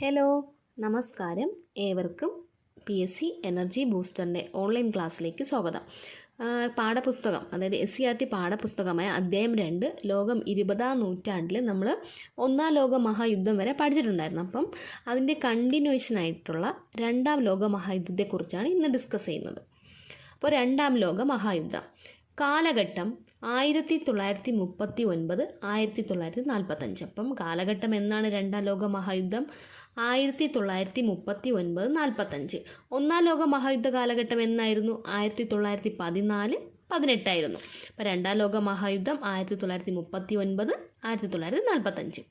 Hello നമസ്കാരം. ഏവർക്കും P S C energy ബൂസ്റ്ററിന്റെ ഓൺലൈൻ ക്ലാസ്സിലേക്ക് സ്വാഗതം. പാഠപുസ്തകം അതായത് എസ് സി ആർ ടി പാഠപുസ്തകമായ അധ്യായം രണ്ട് ലോകം ഇരുപതാം നൂറ്റാണ്ടിൽ നമ്മൾ ഒന്നാം ലോക മഹായുദ്ധം വരെ പഠിച്ചിട്ടുണ്ടായിരുന്നു. അപ്പം അതിന്റെ കണ്ടിന്യൂഷൻ ആയിട്ടുള്ള രണ്ടാം ലോക മഹായുദ്ധത്തെക്കുറിച്ചാണ് ഇന്ന് ഡിസ്കസ് ചെയ്യുന്നത്. അപ്പോൾ രണ്ടാം ലോക മഹായുദ്ധം. കാലഘട്ടം ആയിരത്തി തൊള്ളായിരത്തി മുപ്പത്തി ഒൻപത് ആയിരത്തി തൊള്ളായിരത്തി നാൽപ്പത്തഞ്ച് അപ്പം കാലഘട്ടം എന്നാണ് രണ്ടാം ലോക മഹായുദ്ധം? ആയിരത്തി തൊള്ളായിരത്തി മുപ്പത്തി ഒൻപത് നാൽപ്പത്തഞ്ച് ഒന്നാം ലോക മഹായുദ്ധ കാലഘട്ടം എന്നായിരുന്നു? ആയിരത്തി തൊള്ളായിരത്തി പതിനാല് പതിനെട്ടായിരുന്നു. അപ്പോൾ രണ്ടാം ലോക മഹായുദ്ധം ആയിരത്തി തൊള്ളായിരത്തി മുപ്പത്തി ഒൻപത് ആയിരത്തി തൊള്ളായിരത്തി നാൽപ്പത്തഞ്ച്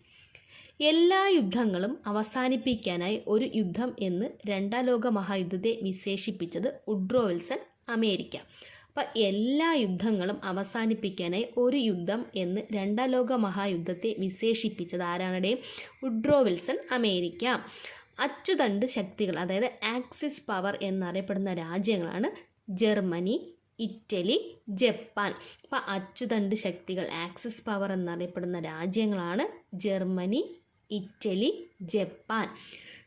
എല്ലാ യുദ്ധങ്ങളും അവസാനിപ്പിക്കാനായി ഒരു യുദ്ധം എന്ന് രണ്ടാം ലോക മഹായുദ്ധത്തെ വിശേഷിപ്പിച്ചത് ഉഡ്രോ വിൽസൺ അമേരിക്ക. അപ്പം എല്ലാ യുദ്ധങ്ങളും അവസാനിപ്പിക്കാനായി ഒരു യുദ്ധം എന്ന് രണ്ടാം ലോക മഹായുദ്ധത്തെ വിശേഷിപ്പിച്ചത് ആരാണടെ? Woodrow Wilson America. അച്ചുതണ്ട് ശക്തികൾ അതായത് ആക്സിസ് പവർ എന്നറിയപ്പെടുന്ന രാജ്യങ്ങളാണ് ജർമ്മനി ഇറ്റലി ജപ്പാൻ. അപ്പോൾ അച്ചുതണ്ട് ശക്തികൾ ആക്സിസ് പവർ എന്നറിയപ്പെടുന്ന രാജ്യങ്ങളാണ് ജർമ്മനി ഇറ്റലി ജപ്പാൻ.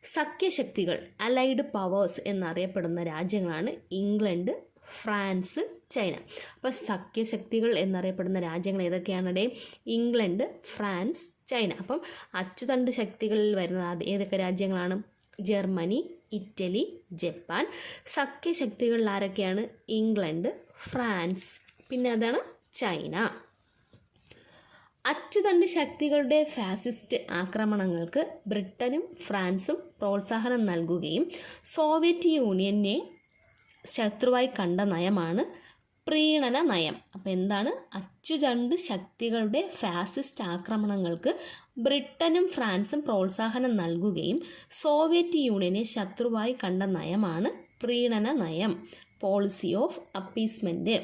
സഖ്യശക്തികൾ അലൈഡ് പവേഴ്സ് എന്നറിയപ്പെടുന്ന രാജ്യങ്ങളാണ് ഇംഗ്ലണ്ട് ഫ്രാൻസ് ചൈന. അപ്പോൾ സഖ്യശക്തികൾ എന്നറിയപ്പെടുന്ന രാജ്യങ്ങൾ ഏതൊക്കെയാണടെ? England France China. അപ്പം അച്ചുതണ്ട് ശക്തികളിൽ വരുന്ന ഏതൊക്കെ രാജ്യങ്ങളാണ്? Germany Italy Japan. സഖ്യശക്തികളിൽ ആരൊക്കെയാണ്? England France. പിന്നെ അതാണ് ചൈന. അച്ചുതണ്ട് ശക്തികളുടെ ഫാസിസ്റ്റ് ആക്രമണങ്ങൾക്ക് ബ്രിട്ടനും ഫ്രാൻസും പ്രോത്സാഹനം നൽകുകയും സോവിയറ്റ് യൂണിയനെ ശത്രുവായി കണ്ട നയമാണ് പ്രീണന നയം. അപ്പോൾ എന്താണ്? അച്ചു രണ്ട് ശക്തികളുടെ ഫാസിസ്റ്റ് ആക്രമണങ്ങൾക്ക് ബ്രിട്ടനും ഫ്രാൻസും പ്രോത്സാഹനം നൽകുകയും സോവിയറ്റ് യൂണിയനെ ശത്രുവായി കണ്ട നയമാണ് പ്രീണന നയം പോളിസി ഓഫ് അപ്പീസ്മെന്റ്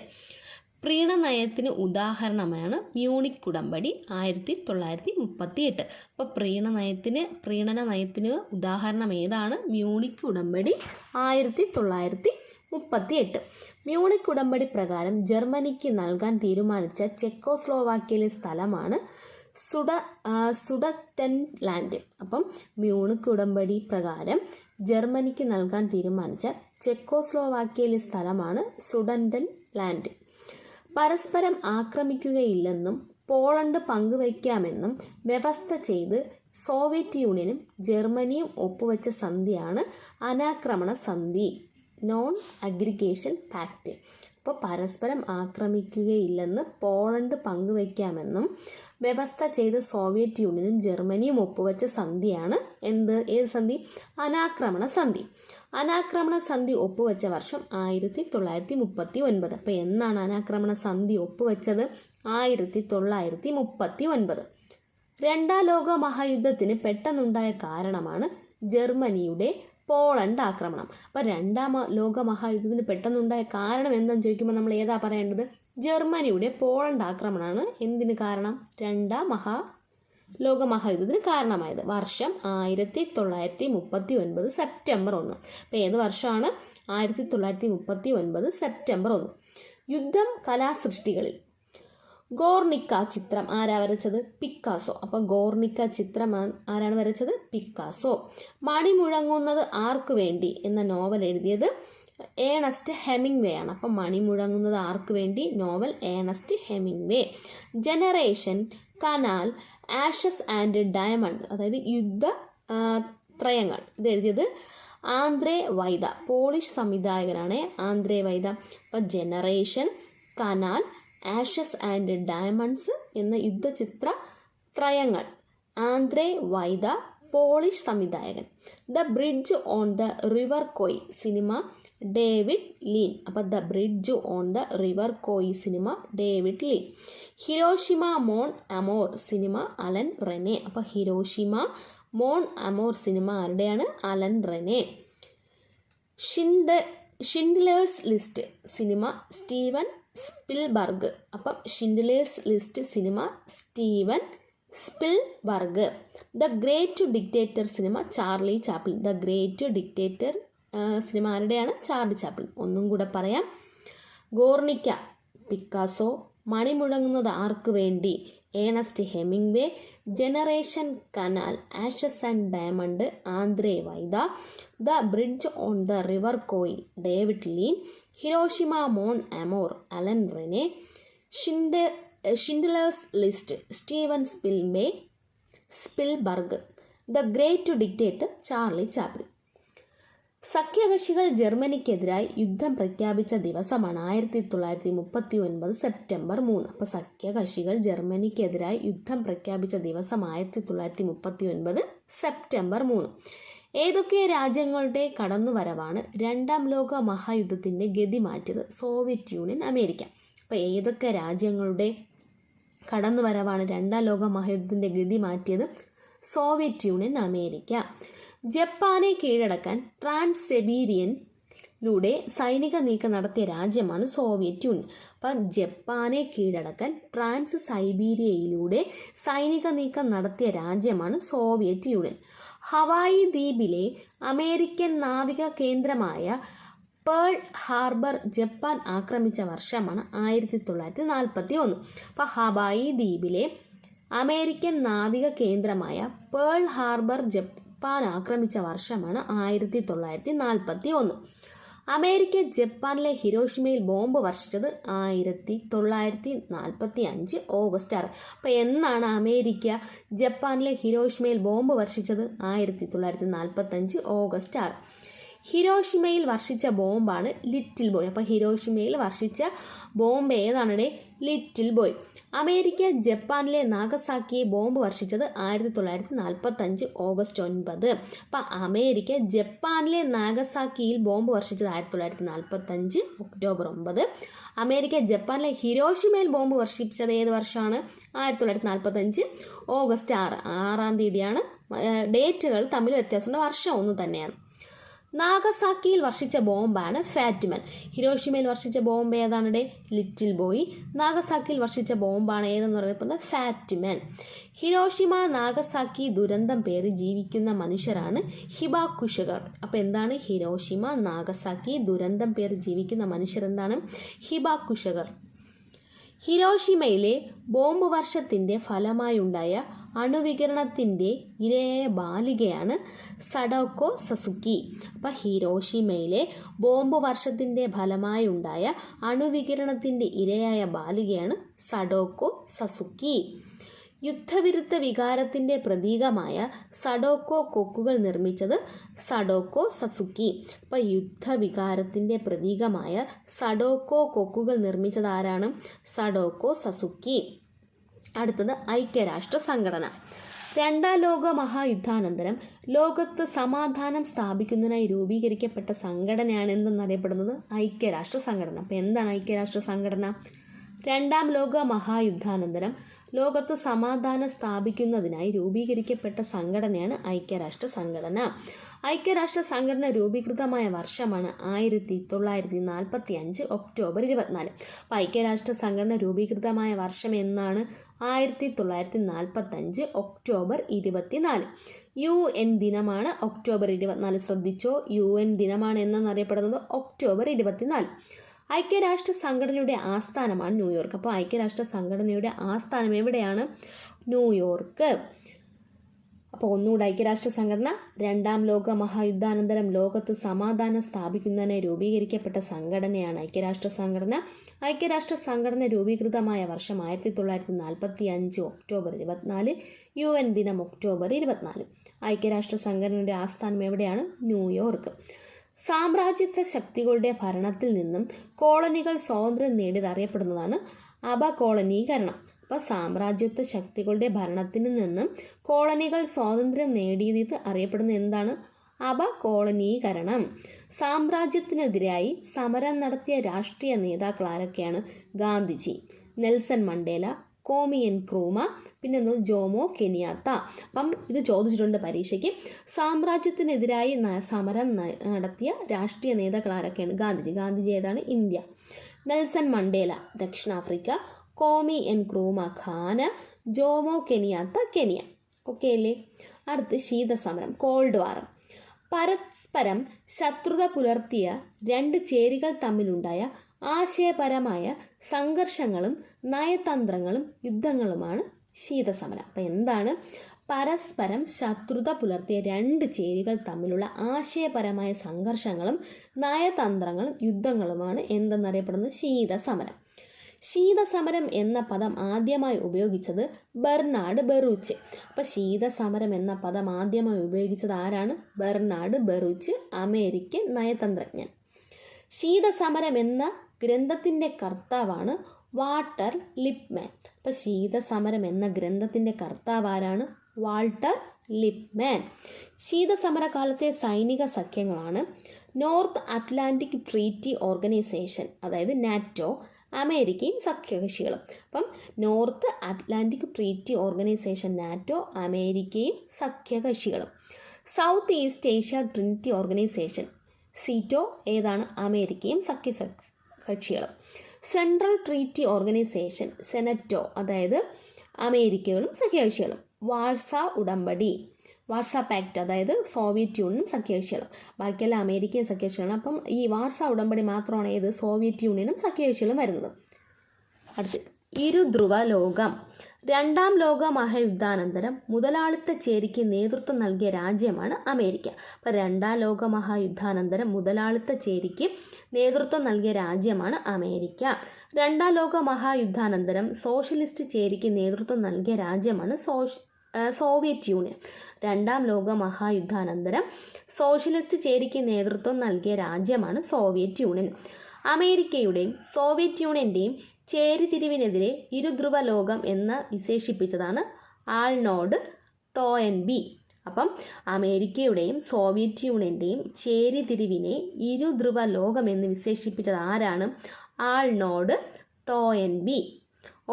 പ്രീണനയത്തിന് ഉദാഹരണമാണ് മ്യൂണിക് ഉടമ്പടി ആയിരത്തി തൊള്ളായിരത്തി മുപ്പത്തി എട്ട് അപ്പോൾ പ്രീണനയത്തിന് പ്രീണന നയത്തിന് ഉദാഹരണം ഏതാണ്? മ്യൂണിക് ഉടമ്പടി ആയിരത്തി തൊള്ളായിരത്തി മുപ്പത്തി എട്ട് മ്യൂണിക് ഉടമ്പടി പ്രകാരം ജർമ്മനിക്ക് നൽകാൻ തീരുമാനിച്ച ചെക്കോസ്ലോവാക്യയിലെ സ്ഥലമാണ് സുഡ സുഡറ്റൻ ലാൻഡ് അപ്പം മ്യൂണിക് ഉടമ്പടി പ്രകാരം ജർമ്മനിക്ക് നൽകാൻ തീരുമാനിച്ച ചെക്കോസ്ലോവാക്യയിലെ സ്ഥലമാണ് സുഡൻഡൻ ലാൻഡ് പരസ്പരം ആക്രമിക്കുകയില്ലെന്നും പോളണ്ട് പങ്കുവയ്ക്കാമെന്നും വ്യവസ്ഥ ചെയ്ത് സോവിയറ്റ് യൂണിയനും ജർമ്മനിയും ഒപ്പുവെച്ച സന്ധിയാണ് അനാക്രമണ സന്ധി. നോൺ അഗ്രിഗേഷൻ പാക്റ്റ് അപ്പോൾ പരസ്പരം ആക്രമിക്കുകയില്ലെന്ന് പോളണ്ട് പങ്കുവയ്ക്കാമെന്നും വ്യവസ്ഥ ചെയ്ത് സോവിയറ്റ് യൂണിയനും ജർമ്മനിയും ഒപ്പുവെച്ച സന്ധിയാണ് എന്ത്? ഏത് സന്ധി? അനാക്രമണ സന്ധി. അനാക്രമണ സന്ധി ഒപ്പുവെച്ച വർഷം ആയിരത്തി തൊള്ളായിരത്തി മുപ്പത്തി ഒൻപത് അപ്പോൾ എന്നാണ് അനാക്രമണ സന്ധി ഒപ്പുവെച്ചത്? ആയിരത്തി തൊള്ളായിരത്തി മുപ്പത്തി ഒൻപത് രണ്ടാം ലോക മഹായുദ്ധത്തിന് പെട്ടെന്നുണ്ടായ കാരണമാണ് ജർമ്മനിയുടെ പോളണ്ട് ആക്രമണം. അപ്പോൾ രണ്ടാം ലോകമഹായുദ്ധത്തിന് ലോക മഹായുദ്ധത്തിന് പെട്ടെന്നുണ്ടായ കാരണം എന്താണെന്ന് ചോദിക്കുമ്പോൾ നമ്മൾ ഏതാ പറയേണ്ടത്? ജർമ്മനിയുടെ പോളണ്ട് ആക്രമണമാണ് എന്തിന് കാരണം? രണ്ടാം മഹാ ലോക മഹായുദ്ധത്തിന് കാരണമായത്. വർഷം ആയിരത്തി തൊള്ളായിരത്തി മുപ്പത്തി ഒൻപത് സെപ്റ്റംബർ ഒന്ന്. അപ്പോൾ ഏത് വർഷമാണ്? ആയിരത്തി തൊള്ളായിരത്തി മുപ്പത്തി ഒൻപത് സെപ്റ്റംബർ ഒന്ന്. യുദ്ധം കലാസൃഷ്ടികളിൽ ഗോർണിക്ക ചിത്രം. ആരാ വരച്ചത്? പിക്കാസോ. അപ്പോൾ ഗോർണിക്ക ചിത്രം ആരാണ് വരച്ചത്? പിക്കാസോ. മണി മുഴങ്ങുന്നത് ആർക്കു വേണ്ടി എന്ന നോവൽ എഴുതിയത് ഏണസ്റ്റ് ഹെമിങ് വേ ആണ്. അപ്പം മണി മുഴങ്ങുന്നത് ആർക്ക് വേണ്ടി? Novel Ernest Hemingway generation Kanal ashes and diamond. അതായത് യുദ്ധ ത്രയങ്ങൾ. ഇത് എഴുതിയത് ആന്ത്രേ വൈദ. പോളിഷ് സംവിധായകനാണ് ആന്ത്രേ വൈദ. അപ്പോൾ generation Kanal ashes and diamonds എന്ന യുദ്ധചിത്ര ത്രയങ്ങൾ. ആന്ത്രേ വൈദ പോളിഷ് സംവിധായകൻ. The bridge on the river Kwai cinema David Lean. അപ്പോൾ the bridge on the river Kwai cinema David Lean. Hiroshima mon amour cinema Alain Resnais. അപ്പോൾ Hiroshima മോൺ അമോർ cinema ആരുടെയാണ്? Alain Resnais. ഷിൻഡ് Schindler's list cinema Steven Spielberg. അപ്പം Schindler's list cinema Steven Spielberg. The great dictator cinema Charlie Chaplin the great dictator cinema ആരുടെയാണ്? Charlie Chaplin ഒന്നും കൂടെ പറയാം. Guernica Picasso മണിമുഴങ്ങുന്നത് ആർക്കു വേണ്ടി? Ernest Hemingway generation Kanal ashes and diamond Andrzej Wajda the bridge on the river Kwai David Lean Hiroshima mon amour Alain Resnais Schind Schindler's list Steven സ്പിൽമേ Spielberg the great dictator Charlie Chaplin. സഖ്യകക്ഷികൾ ജർമ്മനിക്കെതിരായി യുദ്ധം പ്രഖ്യാപിച്ച ദിവസമാണ് ആയിരത്തി തൊള്ളായിരത്തി മുപ്പത്തി ഒൻപത് September മൂന്ന്. അപ്പോൾ സഖ്യകക്ഷികൾ ജർമ്മനിക്കെതിരായി യുദ്ധം പ്രഖ്യാപിച്ച ദിവസം ആയിരത്തി തൊള്ളായിരത്തി മുപ്പത്തി ഒൻപത് സെപ്റ്റംബർ മൂന്ന്. ഏതൊക്കെ രാജ്യങ്ങളുടെ കടന്നുവരവാണ് രണ്ടാം ലോക മഹായുദ്ധത്തിന്റെ ഗതി മാറ്റിയത്? Soviet Union America. അപ്പോൾ ഏതൊക്കെ രാജ്യങ്ങളുടെ കടന്നുവരവാണ് രണ്ടാം ലോക മഹായുദ്ധത്തിന്റെ ഗതി മാറ്റിയത്? Soviet Union America. ജപ്പാനെ കീഴടക്കാൻ ട്രാൻസ് സെബീരിയനിലൂടെ സൈനിക നീക്കം നടത്തിയ രാജ്യമാണ് സോവിയറ്റ് യൂണിയൻ. അപ്പം ജപ്പാനെ കീഴടക്കാൻ ട്രാൻസ് സൈബീരിയയിലൂടെ സൈനിക നീക്കം നടത്തിയ രാജ്യമാണ് സോവിയറ്റ് യൂണിയൻ. ഹവായി ദ്വീപിലെ അമേരിക്കൻ നാവിക കേന്ദ്രമായ പേൾ ഹാർബർ ജപ്പാൻ ആക്രമിച്ച വർഷമാണ് ആയിരത്തി തൊള്ളായിരത്തി നാൽപ്പത്തി ഒന്ന് അപ്പോൾ ഹവായി ദ്വീപിലെ അമേരിക്കൻ നാവിക കേന്ദ്രമായ പേൾ ഹാർബർ ജപ്പാൻ ആക്രമിച്ച വർഷമാണ് ആയിരത്തി തൊള്ളായിരത്തി നാൽപ്പത്തി ഒന്ന് അമേരിക്ക ജപ്പാനിലെ ഹിരോഷിമയിൽ ബോംബ് വർഷിച്ചത് ആയിരത്തി തൊള്ളായിരത്തി നാൽപ്പത്തി അഞ്ച് ഓഗസ്റ്റ് ആറ് അപ്പോൾ എന്നാണ് അമേരിക്ക ജപ്പാനിലെ ഹിരോഷിമയിൽ ബോംബ് വർഷിച്ചത് ആയിരത്തി തൊള്ളായിരത്തി നാൽപ്പത്തഞ്ച് ഓഗസ്റ്റ് ആറ് ഹിരോഷിമയിൽ വർഷിച്ച ബോംബാണ് ലിറ്റിൽ ബോയ്. അപ്പോൾ ഹിരോഷിമയിൽ വർഷിച്ച ബോംബ് ഏതാണ് ലിറ്റിൽ ബോയ്. അമേരിക്ക ജപ്പാനിലെ നാഗസാക്കിയെ ബോംബ് വർഷിച്ചത് ആയിരത്തി തൊള്ളായിരത്തി നാൽപ്പത്തഞ്ച് ഓഗസ്റ്റ് ഒൻപത്. അപ്പം അമേരിക്ക ജപ്പാനിലെ നാഗസാക്കിയിൽ ബോംബ് വർഷിച്ചത് ആയിരത്തി തൊള്ളായിരത്തി നാൽപ്പത്തഞ്ച് ഒക്ടോബർ ഒമ്പത് അമേരിക്ക ജപ്പാനിലെ ഹിരോഷിമയിൽ ബോംബ് വർഷിച്ചത് ഏത് വർഷമാണ്? ആയിരത്തി തൊള്ളായിരത്തി നാൽപ്പത്തഞ്ച് ഓഗസ്റ്റ് ആറ്. ആറാം തീയതിയാണ് ഡേറ്റുകൾ തമ്മിൽ വ്യത്യാസമുണ്ട്. വർഷം ഒന്ന് തന്നെയാണ്. നാഗസാക്കിയിൽ വർഷിച്ച ബോംബാണ് ഫാറ്റ്മൻ. ഹിരോഷിമയിൽ വർഷിച്ച ബോംബ് ഏതാണ് ലിറ്റിൽ ബോയ്. നാഗസാക്കിയിൽ വർഷിച്ച ബോംബാണ് ഏതെന്ന് പറയുന്നത് ഫാറ്റ്മൻ. ഹിരോഷിമ നാഗസാക്കി ദുരന്തം പേറി ജീവിക്കുന്ന മനുഷ്യരാണ് ഹിബാക്കുഷകർ. അപ്പോൾ എന്താണ് ഹിരോഷിമ നാഗസാക്കി ദുരന്തം പേറി ജീവിക്കുന്ന മനുഷ്യരെന്താണ്? ഹിബാക്കുഷകർ. ഹിരോഷിമയിലെ ബോംബ് വർഷത്തിന്റെ ഫലമായുണ്ടായ അണുവികിരണത്തിന്റെ ഇരയായ ബാലികയാണ് സഡോക്കോ സസുക്കി. അപ്പം ഹിരോഷിമയിലെ ബോംബ് വർഷത്തിന്റെ ഫലമായുണ്ടായ അണുവികിരണത്തിന്റെ ഇരയായ ബാലികയാണ് സഡോക്കോ സസുക്കി. യുദ്ധവിരുദ്ധ വികാരത്തിന്റെ പ്രതീകമായ സഡോക്കോ കൊക്കുകൾ നിർമ്മിച്ചത് സഡോക്കോ സസുക്കി. അപ്പോൾ യുദ്ധവികാരത്തിന്റെ പ്രതീകമായ സഡോക്കോ കൊക്കുകൾ നിർമ്മിച്ചത് ആരാണ്? Sadako Sasaki. അടുത്തത് ഐക്യരാഷ്ട്ര സംഘടന. രണ്ടാം ലോക മഹായുദ്ധാനന്തരം ലോകത്ത് സമാധാനം സ്ഥാപിക്കുന്നതിനായി രൂപീകരിക്കപ്പെട്ട സംഘടനയാണ് എന്തെന്നറിയപ്പെടുന്നത്? ഐക്യരാഷ്ട്ര സംഘടന. അപ്പോൾ എന്താണ് ഐക്യരാഷ്ട്ര സംഘടന? രണ്ടാം ലോക മഹായുദ്ധാനന്തരം ലോകത്ത് സമാധാനം സ്ഥാപിക്കുന്നതിനായി രൂപീകരിക്കപ്പെട്ട സംഘടനയാണ് ഐക്യരാഷ്ട്ര സംഘടന. ഐക്യരാഷ്ട്ര സംഘടന രൂപീകൃതമായ വർഷമാണ് ആയിരത്തി തൊള്ളായിരത്തി നാൽപ്പത്തി അഞ്ച് ഒക്ടോബർ ഇരുപത്തിനാല്. അപ്പോൾ ഐക്യരാഷ്ട്ര സംഘടന രൂപീകൃതമായ വർഷം എന്നാണ് ആയിരത്തി തൊള്ളായിരത്തി നാൽപ്പത്തഞ്ച് ഒക്ടോബർ ഇരുപത്തിനാല്. യു എൻ ദിനമാണ് ഒക്ടോബർ ഇരുപത്തിനാല്. ശ്രദ്ധിച്ചോ? യു എൻ ദിനമാണ് എന്നറിയപ്പെടുന്നത് ഒക്ടോബർ ഇരുപത്തിനാല്. ഐക്യരാഷ്ട്ര സംഘടനയുടെ ആസ്ഥാനമാണ് ന്യൂയോർക്ക്. അപ്പോൾ ഐക്യരാഷ്ട്ര സംഘടനയുടെ ആസ്ഥാനം എവിടെയാണ്? ന്യൂയോർക്ക്. അപ്പോൾ ഒന്നുകൂടെ ഐക്യരാഷ്ട്ര സംഘടന രണ്ടാം ലോക മഹായുദ്ധാനന്തരം ലോകത്ത് സമാധാനം സ്ഥാപിക്കുന്നതിന് രൂപീകരിക്കപ്പെട്ട സംഘടനയാണ് ഐക്യരാഷ്ട്ര സംഘടന ഐക്യരാഷ്ട്ര സംഘടന രൂപീകൃതമായ വർഷം ആയിരത്തി തൊള്ളായിരത്തി നാൽപ്പത്തി അഞ്ച് ഒക്ടോബർ ഇരുപത്തിനാല് യു എൻ ദിനം ഒക്ടോബർ ഇരുപത്തിനാല്. ഐക്യരാഷ്ട്ര സംഘടനയുടെ ആസ്ഥാനം എവിടെയാണ്? ന്യൂയോർക്ക്. സാമ്രാജ്യത്വ ശക്തികളുടെ ഭരണത്തിൽ നിന്നും കോളനികൾ സ്വാതന്ത്ര്യം നേടിയത് അറിയപ്പെടുന്നതാണ് അപകോളനീകരണം. അപ്പോൾ സാമ്രാജ്യത്വ ശക്തികളുടെ ഭരണത്തിൽ നിന്നും കോളനികൾ സ്വാതന്ത്ര്യം നേടിയത് അറിയപ്പെടുന്ന എന്താണ്? അപകോളനീകരണം സാമ്രാജ്യത്തിനെതിരായി സമരം നടത്തിയ രാഷ്ട്രീയ നേതാക്കൾ ആരൊക്കെയാണ് Gandhiji Nelson Mandela Kwame Nkrumah പിന്നെ ജോമോ കെനിയാത്ത. അപ്പം ഇത് ചോദിച്ചിട്ടുണ്ട് പരീക്ഷയ്ക്ക്. സാമ്രാജ്യത്തിനെതിരായി സമരം നടത്തിയ രാഷ്ട്രീയ നേതാക്കൾ ആരൊക്കെയാണ് ഗാന്ധിജി? ഗാന്ധിജി ഏതാണ്? ഇന്ത്യ. നെൽസൺ മണ്ടേല ദക്ഷിണാഫ്രിക്ക Kwame Nkrumah Ghana Jomo Kenyatta Kenya. Okay അല്ലേ? അടുത്ത് ശീതസമരം കോൾഡ് വാർ പരസ്പരം ശത്രുത പുലർത്തിയ രണ്ട് ചേരികൾ തമ്മിലുണ്ടായ ആശയപരമായ സംഘർഷങ്ങളും നയതന്ത്രങ്ങളും യുദ്ധങ്ങളുമാണ് ശീതസമരം. അപ്പം എന്താണ്? പരസ്പരം ശത്രുത പുലർത്തിയ രണ്ട് ചേരികൾ തമ്മിലുള്ള ആശയപരമായ സംഘർഷങ്ങളും നയതന്ത്രങ്ങളും യുദ്ധങ്ങളുമാണ് എന്തെന്നറിയപ്പെടുന്നത്? ശീതസമരം. ശീതസമരം എന്ന പദം ആദ്യമായി ഉപയോഗിച്ചത് ബെർണാഡ് ബെറൂച്ച്. അപ്പോൾ ശീതസമരം എന്ന പദം ആദ്യമായി ഉപയോഗിച്ചത് ആരാണ്? ബെർണാഡ് ബെറൂച്ച് അമേരിക്കൻ നയതന്ത്രജ്ഞൻ. ശീതസമരം എന്ന ഗ്രന്ഥത്തിന്റെ കർത്താവാണ് വാട്ടർ ലിപ്മാൻ. അപ്പോൾ ശീതസമരം എന്ന ഗ്രന്ഥത്തിന്റെ കർത്താവ് ആരാണ്? Walter Lippmann. ശീതസമരകാലത്തെ സൈനിക സഖ്യങ്ങളാണ് നോർത്ത് അറ്റ്ലാന്റിക് ട്രീറ്റി ഓർഗനൈസേഷൻ അതായത് നാറ്റോ അമേരിക്കയും സഖ്യകക്ഷികളും. അപ്പം North Atlantic Treaty Organization NATO അമേരിക്കയും സഖ്യകക്ഷികളും. South East Asia trinity Organization SEATO ഏതാണ്? അമേരിക്കയും സഖ്യ കക്ഷികളും സെൻട്രൽ ട്രീറ്റി ഓർഗനൈസേഷൻ സെനറ്റോ അതായത് അമേരിക്കകളും സഖ്യകക്ഷികളും. വാഴ്സ ഉടമ്പടി. വാർസ ആക്ട് അതായത് സോവിയറ്റ് യൂണിയനും സഖ്യകക്ഷികളും. ബാക്കിയെല്ലാം അമേരിക്കൻ സഖ്യകക്ഷികളാണ്. അപ്പം ഈ വാർസ ഉടമ്പടി മാത്രമാണ് ഏത്? സോവിയറ്റ് യൂണിയനും സഖ്യകക്ഷികളും വരുന്നത്. അടുത്ത് ഇരുധ്രുവ ലോകം രണ്ടാം ലോക മഹായുദ്ധാനന്തരം മുതലാളിത്ത ചേരിക്ക് നേതൃത്വം നൽകിയ രാജ്യമാണ് അമേരിക്ക. അപ്പോൾ രണ്ടാം ലോക മഹായുദ്ധാനന്തരം മുതലാളിത്ത ചേരിക്ക് നേതൃത്വം നൽകിയ രാജ്യമാണ് അമേരിക്ക. രണ്ടാം ലോക മഹായുദ്ധാനന്തരം സോഷ്യലിസ്റ്റ് ചേരിക്ക് നേതൃത്വം നൽകിയ രാജ്യമാണ് സോഷ് സോവിയറ്റ് യൂണിയൻ. രണ്ടാം ലോക മഹായുദ്ധാനന്തരം സോഷ്യലിസ്റ്റ് ചേരിക്ക് നേതൃത്വം നൽകിയ രാജ്യമാണ് സോവിയറ്റ് യൂണിയൻ. അമേരിക്കയുടെയും സോവിയറ്റ് യൂണിയന്റെയും ചേരിതിരിവിനെതിരെ ഇരുധ്രുവ ലോകം എന്ന് വിശേഷിപ്പിച്ചതാണ് ആൾനോഡ് ടോ എൻ ബി. അപ്പം അമേരിക്കയുടെയും സോവിയറ്റ് യൂണിയന്റെയും ചേരിതിരിവിനെ ഇരുധ്രുവ ലോകം എന്ന് വിശേഷിപ്പിച്ചത് ആരാണ്? ആൾനോഡ് ടോയൻബി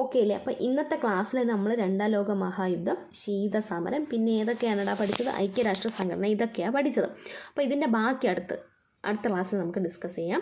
ഓക്കെ അല്ലേ? അപ്പോൾ ഇന്നത്തെ ക്ലാസ്സിൽ നമ്മൾ രണ്ടാം ലോക മഹായുദ്ധം ശീതസമരം പിന്നെ ഏതൊക്കെയാണടാ പഠിച്ചത്? ഐക്യരാഷ്ട്ര സംഘടന ഇതൊക്കെയാണ് പഠിച്ചത്. അപ്പോൾ ഇതിന്റെ ബാക്കി അടുത്ത് അടുത്ത ക്ലാസ്സിൽ നമുക്ക് ഡിസ്കസ് ചെയ്യാം.